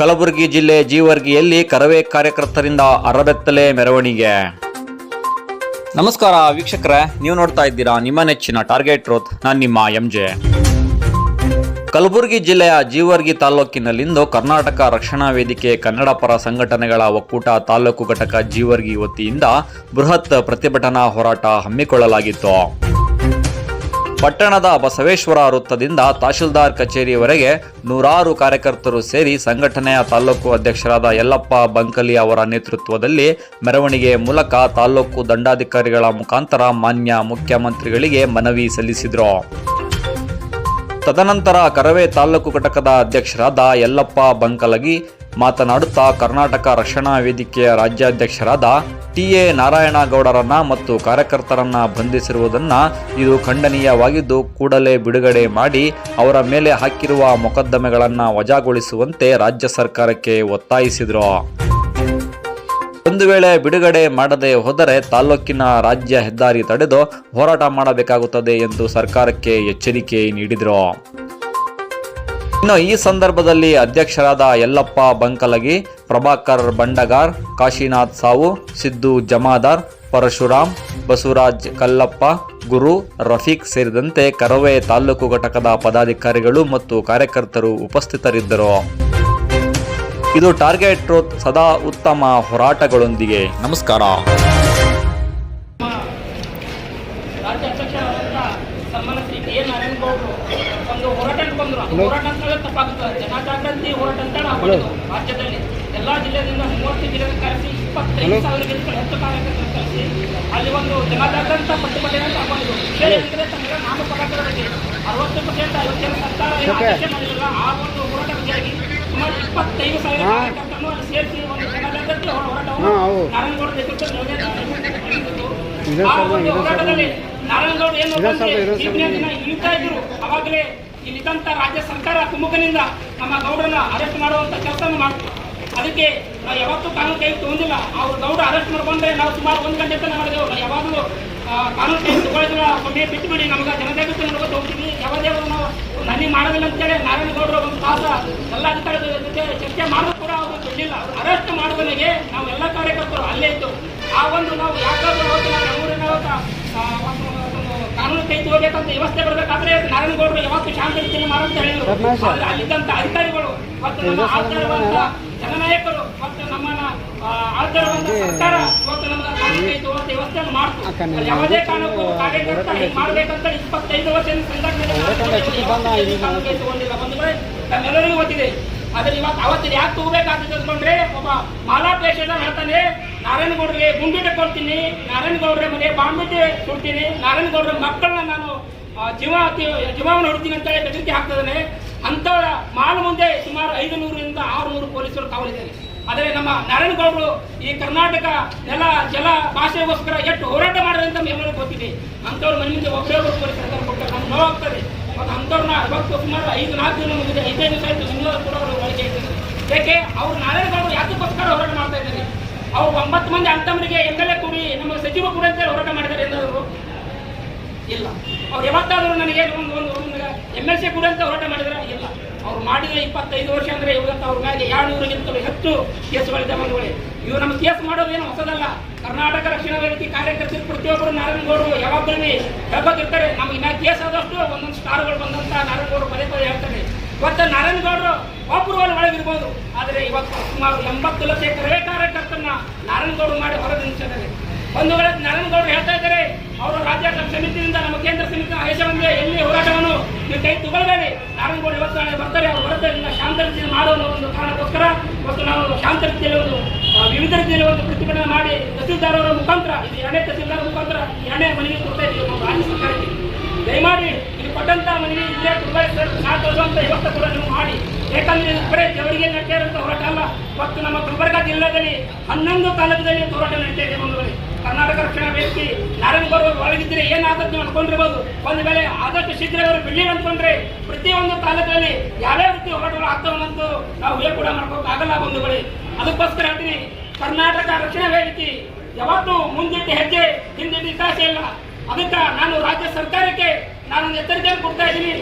ಕಲಬುರಗಿ ಜಿಲ್ಲೆ ಜೀವರ್ಗಿಯಲ್ಲಿ ಕರವೇ ಕಾರ್ಯಕರ್ತರಿಂದ ಅರಬೆತ್ತಲೆ ಮೆರವಣಿಗೆ. ನಮಸ್ಕಾರ ವೀಕ್ಷಕರೇ, ನೀವು ನೋಡ್ತಾ ಇದ್ದೀರಾ ನಿಮ್ಮ ನೆಚ್ಚಿನ ಟಾರ್ಗೆಟ್ ರೋತ್ ನಾನು ನಿಮ್ಮ ಎಂ ಜೆ. ಕಲಬುರಗಿ ಜಿಲ್ಲೆಯ ಜೀವರ್ಗಿ ತಾಲೂಕಿನಲ್ಲಿಂದು ಕರ್ನಾಟಕ ರಕ್ಷಣಾ ವೇದಿಕೆ ಕನ್ನಡ ಪರ ಸಂಘಟನೆಗಳ ಒಕ್ಕೂಟ ತಾಲೂಕು ಘಟಕ ಜೀವರ್ಗಿ ವತಿಯಿಂದ ಬೃಹತ್ ಪ್ರತಿಭಟನಾ ಹೋರಾಟ ಹಮ್ಮಿಕೊಳ್ಳಲಾಗಿತ್ತು. ಪಟ್ಟಣದ ಬಸವೇಶ್ವರ ವೃತ್ತದಿಂದ ತಹಶೀಲ್ದಾರ್ ಕಚೇರಿಯವರೆಗೆ ನೂರಾರು ಕಾರ್ಯಕರ್ತರು ಸೇರಿ ಸಂಘಟನೆಯ ತಾಲೂಕು ಅಧ್ಯಕ್ಷರಾದ ಯಲ್ಲಪ್ಪ ಬಂಕಲಿ ಅವರ ನೇತೃತ್ವದಲ್ಲಿ ಮೆರವಣಿಗೆ ಮೂಲಕ ತಾಲೂಕು ದಂಡಾಧಿಕಾರಿಗಳ ಮುಖಾಂತರ ಮಾನ್ಯ ಮುಖ್ಯಮಂತ್ರಿಗಳಿಗೆ ಮನವಿ ಸಲ್ಲಿಸಿದರು. ತದನಂತರ ಕರವೇ ತಾಲೂಕು ಘಟಕದ ಅಧ್ಯಕ್ಷರಾದ ಯಲ್ಲಪ್ಪ ಬಂಕಲಗಿ, ಮಾತನಾಡುತ್ತಾ ಕರ್ನಾಟಕ ರಕ್ಷಣಾ ವೇದಿಕೆಯ ರಾಜ್ಯಾಧ್ಯಕ್ಷರಾದ ಟಿ ಎ ನಾರಾಯಣಗೌಡರನ್ನ ಮತ್ತು ಕಾರ್ಯಕರ್ತರನ್ನ ಬಂಧಿಸಿರುವುದನ್ನು ಇದು ಖಂಡನೀಯವಾಗಿದ್ದು, ಕೂಡಲೇ ಬಿಡುಗಡೆ ಮಾಡಿ ಅವರ ಮೇಲೆ ಹಾಕಿರುವ ಮೊಕದ್ದಮೆಗಳನ್ನು ವಜಾಗೊಳಿಸುವಂತೆ ರಾಜ್ಯ ಸರ್ಕಾರಕ್ಕೆ ಒತ್ತಾಯಿಸಿದರು. ಒಂದು ವೇಳೆ ಬಿಡುಗಡೆ ಮಾಡದೆ ಹೋದರೆ ತಾಲೂಕಿನ ರಾಜ್ಯ ಹೆದ್ದಾರಿ ತಡೆದು ಹೋರಾಟ ಮಾಡಬೇಕಾಗುತ್ತದೆ ಎಂದು ಸರ್ಕಾರಕ್ಕೆ ಎಚ್ಚರಿಕೆ ನೀಡಿದರು. ಇನ್ನು ಈ ಸಂದರ್ಭದಲ್ಲಿ ಅಧ್ಯಕ್ಷರಾದ ಯಲ್ಲಪ್ಪ ಬಂಕಲಗಿ, ಪ್ರಭಾಕರ್ ಬಂಡಗಾರ್, ಕಾಶಿನಾಥ್ ಸಾವು, ಸಿದ್ದು ಜಮಾದಾರ್, ಪರಶುರಾಮ್, ಬಸವರಾಜ್ ಕಲ್ಲಪ್ಪ, ಗುರು ರಫೀಕ್ ಸೇರಿದಂತೆ ಕರವೇ ತಾಲೂಕು ಘಟಕದ ಪದಾಧಿಕಾರಿಗಳು ಮತ್ತು ಕಾರ್ಯಕರ್ತರು ಉಪಸ್ಥಿತರಿದ್ದರು. ಇದು ಟಾರ್ಗೆಟ್ ಟ್ರೋತ್ ಸದಾ ಉತ್ತಮ ಹೋರಾಟಗಳೊಂದಿಗೆ. ನಮಸ್ಕಾರ. ಒಂದು ಹೋರಾಟ ಬಂದರು ಹೋರಾಟ ಅಂತಲೇ ತಪ್ಪಾಗುತ್ತದೆ ಜನಜಾಗೃತಿ ಹೋರಾಟ ಅಂತ ಹಾಕೊಂಡಿದ್ದು ರಾಜ್ಯದಲ್ಲಿ ಎಲ್ಲ ಜಿಲ್ಲೆಯಿಂದ ಮೂವತ್ತು ಜಿಲ್ಲೆಗೆ ಕರೆಸಿ ಇಪ್ಪತ್ತೈದು ಸಾವಿರಕ್ಕಿಂತ ಹೆಚ್ಚು ಕಾರ್ಯಕರ್ತರು ಕರೆಸಿ ಅಲ್ಲಿ ಒಂದು ಜನಜಾಗೃತ ಪ್ರತಿಭಟನೆ ಏನಂದ್ರೆ ತಮಗೆ ಪರಾಕರದಲ್ಲಿ ಅರವತ್ತು ಪರ್ಸೆಂಟ್ ಐವತ್ತೇಳು ಸರ್ಕಾರ ಆ ಒಂದು ಹೋರಾಟ ಅವಾಗಲೇ ಇಲ್ಲಿದ್ದಂತ ರಾಜ್ಯ ಸರ್ಕಾರ ಕುಮ್ಮಕನಿಂದ ನಮ್ಮ ಗೌಡರನ್ನ ಅರೆಸ್ಟ್ ಮಾಡುವಂತ ಕೆಲಸವನ್ನು ಮಾಡ್ತು. ಅದಕ್ಕೆ ನಾವು ಯಾವತ್ತೂ ಕಾನೂನು ಕೈ ತಗೊಂಡಿಲ್ಲ. ಅವ್ರು ಗೌಡ ಅರೆಸ್ಟ್ ಮಾಡ್ಕೊಂಡ್ರೆ ನಾವು ಸುಮಾರು ಒಂದು ಗಂಟೆ ತನಕ ಮಾಡಿದೆವು ಯಾವಾಗಲೂ ಕಾನೂನು ಕೈ ತಗೊಳ್ಳಿದ್ರೆ ಕೊನೆ ಬಿಟ್ಟುಬಿಡಿ ನಮಗೆ ಜನಜಾಗೃತಿ ನೋಡ್ಕೊಂಡು ಹೋಗ್ತೀವಿ ಯಾವುದೇ ಒಂದು ನಾವು ಹನಿ ಮಾಡೋದಿಲ್ಲ ಅಂತೇಳಿ ನಾರಾಯಣಗೌಡರು ಒಂದು ತಾಸ ಎಲ್ಲ ಅಧಿಕಾರಿಗಳ ಜೊತೆ ಚರ್ಚೆ ಮಾಡೋದು ಕೂಡ ಅವರು ಬಿಡಲಿಲ್ಲ. ಅರೆಸ್ಟ್ ಮಾಡುವನಿಗೆ ನಾವು ಎಲ್ಲ ಕಾರ್ಯಕರ್ತರು ಅಲ್ಲೇ ಇದ್ದು ಆ ಒಂದು ನಾವು ಯಾಕಾದ್ರೂ ಹೋಗಿ ನಮ್ಮೂರಿನ ಕಾನೂನು ಕೈ ತಗೋಬೇಕಂತ ವ್ಯವಸ್ಥೆ ಬರಬೇಕಾದ್ರೆ ನಾರಾಯಣಗೌಡರು ಯಾವತ್ತು ಶಾಂತ ರೀತಿಯಲ್ಲಿ ಮಾಡಂತ ಹೇಳಿದ್ರು. ಆದ್ರೆ ಅಲ್ಲಿದ್ದಂತ ಅಧಿಕಾರಿಗಳು ಮತ್ತು ನಮ್ಮ ಆಳ್ತಿರುವಂತ ಜನನಾಯಕರು ಮತ್ತು ನಮ್ಮನ್ನ ಆ, ಆಳ್ತಿರುವಂತ ಸರ್ಕಾರ ಇವತ್ತು ನಮ್ಮ ಕಾನೂನು ಕೈ ವ್ಯವಸ್ಥೆಯನ್ನು ಮಾಡ್ತು. ಯಾವುದೇ ಕಾರಣಕ್ಕೂ ಕಾರ್ಯಕರ್ತ ಹೀಗೆ ಮಾಡ್ಬೇಕಂತ ಇಪ್ಪತ್ತೈದು ವರ್ಷದಿಂದ ಸಂಘಟನೆ ತಗೊಂಡಿಲ್ಲ. ಬಂದ್ರೆ ನಮ್ಮೆಲ್ಲರಿಗೂ ಗೊತ್ತಿದೆ. ಆದ್ರೆ ಇವತ್ತು ಅವತ್ತಿನ ಯಾಕೆ ತಗೋಬೇಕಾಗ್ತದೆ ಅಂದ್ಕೊಂಡ್ರೆ ಒಬ್ಬ ಮಾಲಾ ಪೇಷಂಟ್ ಹೇಳ್ತಾನೆ. ನಾರಾಯಣಗೌಡರಿಗೆ ಗುಂಡಿಟ ಕೊಡ್ತೀನಿ. ನಾರಾಯಣಗೌಡ್ರ ಮನೆ ಬಾಂಬಿಟ್ಟು ಸುಡ್ತೀನಿ. ನಾರಾಯಣಗೌಡ್ರ ಮಕ್ಕಳನ್ನ ನಾನು ಜೀವ ಜೀವವನ್ನು ಹೊಡ್ತೀನಿ ಅಂತ ಹೇಳಿ ಬೆದರಿಕೆ ಹಾಕ್ತಿದ್ದಾನೆ. ಅಂಥವರ ಮಾಲ್ ಮುಂದೆ ಸುಮಾರು ಐದು ನೂರರಿಂದ ಆರು ನೂರು ಪೊಲೀಸರು ಕಾವಲಿದ್ದಾರೆ. ಆದರೆ ನಮ್ಮ ನಾರಾಯಣಗೌಡರು ಈ ಕರ್ನಾಟಕ ನೆಲ, ಜಲ ಭಾಷೆಗೋಸ್ಕರ ಎಷ್ಟು ಹೋರಾಟ ಮಾಡಿದ್ರೆ ಅಂತ ಎಲ್ಲರೂ ಗೊತ್ತಿದೆ. ಅಂಥವ್ರ ಮನೆ ಮುಂದೆ ಒಬ್ಬರೇ ಒಬ್ಬರು ಸರ್ಕಾರ ಕೊಟ್ಟರೆ ನಮ್ಗೆ ನೋವಾಗ್ತದೆ ಮತ್ತು ಅಂಥವ್ರನ್ನ ಇವತ್ತು ಸುಮಾರು ಐದು, ನಾಲ್ಕು ದಿನ ಮುಗಿದ ಐದೈದು ದಿವಸ ಆಯಿತು ಇನ್ನೂ ಕೂಡ ಅವರು ಒಳಗೆ ಇದ್ದಾರೆ ಯಾಕೆ? ಅವ್ರು ನಾರಾಯಣಗೌಡರು ಯಾತಕ್ಕೋಸ್ಕರ ಹೋರಾಟ ಮಾಡ್ತಾ ಇದ್ದಾರೆ. ಅವ್ರು ಒಂಬತ್ತು ಮಂದಿ ಅಂತಮರಿಗೆ ಎಂ ಎಲ್ ನಮ್ಮ ಸಚಿವ ಕೂಡ ಅಂತೇಳಿ ಹೋರಾಟ ಮಾಡಿದ್ದಾರೆ ಎಂದರು ಇಲ್ಲ. ಅವ್ರು ಯಾವತ್ತಾದರೂ ನನಗೆ ಒಂದು ಒಂದು ಒಂದು ಎಂ ಎಲ್ ಸಿ ಕೂಡ ಅಂತ ಹೋರಾಟ ಮಾಡಿದ್ರೆ? ಇಲ್ಲ. ಅವ್ರು ಮಾಡಿದ ಇಪ್ಪತ್ತೈದು ವರ್ಷ ಅಂದ್ರೆ ಇವತ್ತು ಅವ್ರ ಮೇಲೆ ಎರಡುನೂರಿಗಿಂತಲೂ ಹೆಚ್ಚು ಕೇಸುಗಳಿದೆ ಬಂಧುಗಳೇ ಇವ್ರು ನಮ್ಮ ಕೇಸ್ ಮಾಡೋದೇನು ಹೊಸದಲ್ಲ. ಕರ್ನಾಟಕ ರಕ್ಷಣಾ ವೇದಿಕೆ ಕಾರ್ಯಕರ್ತರು, ಪ್ರತಿಯೊಬ್ಬರು ನಾರಾಯಣಗೌಡರು ಯಾವಾಗಲೂ ಹೇಳ್ಬೇಕಿರ್ತಾರೆ ನಮ್ಗೆ ಇನ್ನ ಕೇಸ್ ಆದಷ್ಟು ಒಂದೊಂದು ಸ್ಟಾರ್ಗಳು ಬಂದಂತ ನಾರಾಯಣಗೌಡರು ಪದೇ ಪದೇ ಹೇಳ್ತಾರೆ. ಇವತ್ತು ನಾರಾಯಣಗೌಡರು ಒಬ್ಬರು ಒಳಗಿರ್ಬೋದು. ಆದರೆ ಇವತ್ತು ಸುಮಾರು ಎಂಬತ್ತು ಲಕ್ಷ ಕರವೇ ಕಾರ್ಯಕರ್ತರನ್ನ ನಾರಾಯಣಗೌಡರು ಮಾಡಿ ಹೊರಗೆ ನಿಲ್ಲಿಸಿದ್ದಾರೆ ಒಂದು ವೇಳೆ ನಾರಾಯಣಗೌಡರು ಹೇಳ್ತಾ ಇದ್ದಾರೆ ಅವರು ರಾಜ್ಯ ಸಮಿತಿಯಿಂದ ನಮ್ಮ ಕೇಂದ್ರ ಸಮಿತಿ ಆದೇಶ ಬಂದಿದೆ ಎಲ್ಲಿ ಹೋರಾಟವನ್ನು ನೀವು ಕೈ ತಗೊಳ್ಬೇಡಿ. ನಾರಾಯಣಗೌಡ ಇವತ್ತು ಬರ್ತಾರೆ. ಅವರು ಬರೋದ್ರಿಂದ ಶಾಂತ ರೀತಿಯಲ್ಲಿ ಮಾಡೋ ಅನ್ನೋ ಒಂದು ಕಾರಣಕ್ಕೋಸ್ಕರ ಮತ್ತು ನಾವು ಶಾಂತ ರೀತಿಯಲ್ಲಿ ಒಂದು ವಿವಿಧ ರೀತಿಯಲ್ಲಿ ಒಂದು ಪ್ರತಿಭಟನೆ ಮಾಡಿ ತಹಸೀಲ್ದಾರರ ಮುಖಾಂತರ, ಇದು ಎರಡನೇ ತಹಸೀಲ್ದಾರ ಮುಖಾಂತರ ಎರಡನೇ ಮನೆಗೆ ಕೊಡ್ತಾ ಇದ್ದೀವಿ ನಾವು ರಾಜ್ಯ ಸರ್ಕಾರಕ್ಕೆ. ದಯಮಾಡಿ ಇದು ಕೊಟ್ಟಂತ ಮನವಿ ಇಲ್ಲೇ ತುಂಬ ವ್ಯವಸ್ಥೆ ಕೂಡ ನೀವು ಮಾಡಿ. ಯಾಕಂದ್ರೆ ಬರೇ ಜವಳಿಗೆ ನಡೆದಿರುವಂತ ಹೋರಾಟ ಅಲ್ಲ. ಮತ್ತು ನಮ್ಮ ಗುಲ್ಬರ್ಗ ಜಿಲ್ಲೆಯಲ್ಲಿ ಹನ್ನೊಂದು ತಾಲೂಕಿನಲ್ಲಿ ಹೋರಾಟ ಒಂದು ವೇಳೆ ಕರ್ನಾಟಕ ರಕ್ಷಣಾ ವೇದಿಕೆ ನಾರಾಯಣಗೌಡ ಒಳಗಿದ್ರೆ ಏನಾಗುತ್ತೆ ನೀವು ಅನ್ಕೊಂಡಿರ್ಬೋದು. ಒಂದು ವೇಳೆ ಆದಷ್ಟು ಶೀಘ್ರ ಅವರು ಬಿಡ್ಲಿಲ್ಲ ಅಂದ್ಕೊಂಡ್ರೆ ಪ್ರತಿಯೊಂದು ತಾಲೂಕಲ್ಲಿ ಯಾವ್ಯಾವ ರೀತಿ ಹೋರಾಟಗಳು ಆಗ್ತಾವಂತೂ ನಾವು ಹೇ ಕೂಡ ಮಾಡ್ಕೋಕ್ಕಾಗಲ್ಲ ಒಂದು ಬಳಿ. ಅದಕ್ಕೋಸ್ಕರ ಹೇಳ್ತೀನಿ, ಕರ್ನಾಟಕ ರಕ್ಷಣಾ ವೇದಿಕೆ ಯಾವತ್ತೂ ಮುಂದಿಟ್ಟು ಹೆಜ್ಜೆ ಹಿಂದಿಟ್ಟು ಇಲ್ಲ. ಅದಕ್ಕೆ ನಾನು ರಾಜ್ಯ ಸರ್ಕಾರಕ್ಕೆ ನಾನು ಎಚ್ಚರಿಕೆಯನ್ನು ಕೊಡ್ತಾ ಇದ್ದೀನಿ.